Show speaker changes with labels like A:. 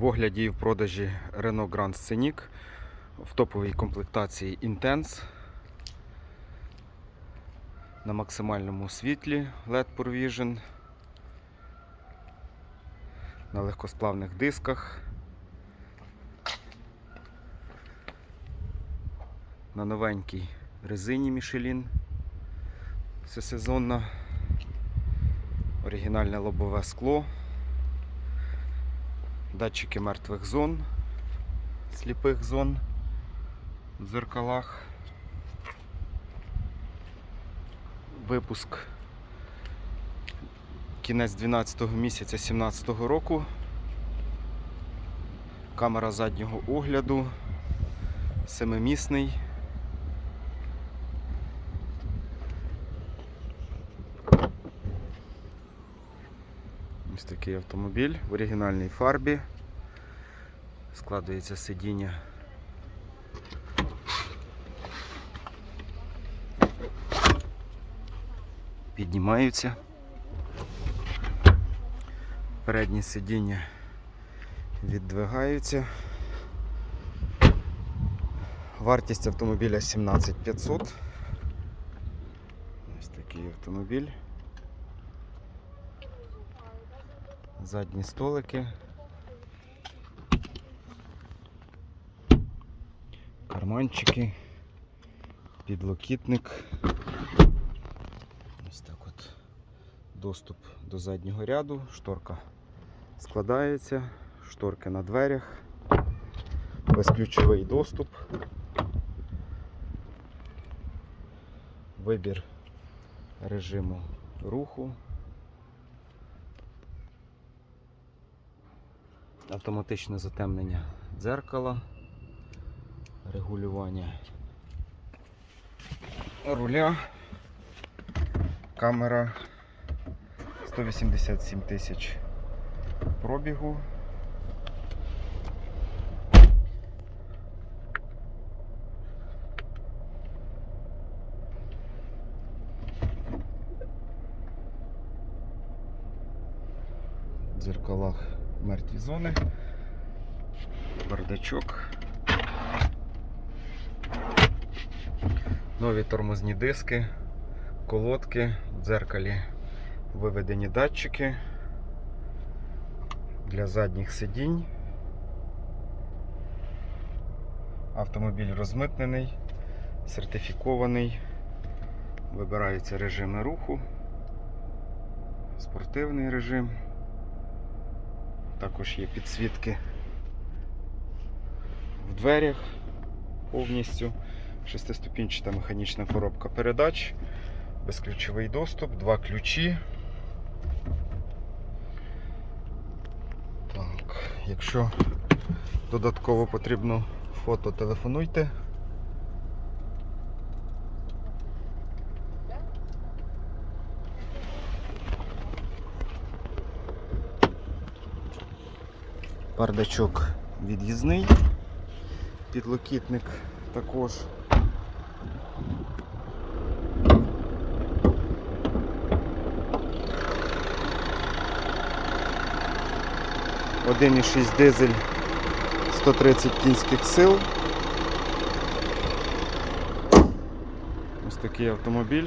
A: В огляді і в продажі Renault Grand Scenic в топовій комплектації Intense. На максимальному світлі LED Provision, на легкосплавних дисках, на новенькій резині Michelin. Всесезонна, оригінальне лобове скло датчики мертвих зон, сліпих зон в дзеркалах. Випуск кінець 12 місяця 17 року. Камера заднього огляду, семимісний. Ось такий автомобіль в оригінальній фарбі. Складується сидіння. Піднімаються. Передні сидіння віддвигаються. Вартість автомобіля 17500. Ось такий автомобіль. Задні столики, карманчики, підлокітник. Ось так от доступ до заднього ряду, шторка складається, шторки на дверях, безключовий доступ, вибір режиму руху. Автоматичне затемнення дзеркала, регулювання руля, камера 187 тисяч пробігу. Дзеркалах мертві зони, бардачок, нові тормозні диски, колодки, в дзеркалі виведені датчики для задніх сидінь. Автомобіль розмитнений, сертифікований, вибираються режими руху, спортивний режим. Також є підсвітки в дверях повністю. Шестиступінчата механічна коробка передач, безключовий доступ, два ключі. Так, якщо додатково потрібно фото, телефонуйте. Бардачок від'їзний, підлокітник також. Один і шість дизель 130 кінських сил. Ось такий автомобіль.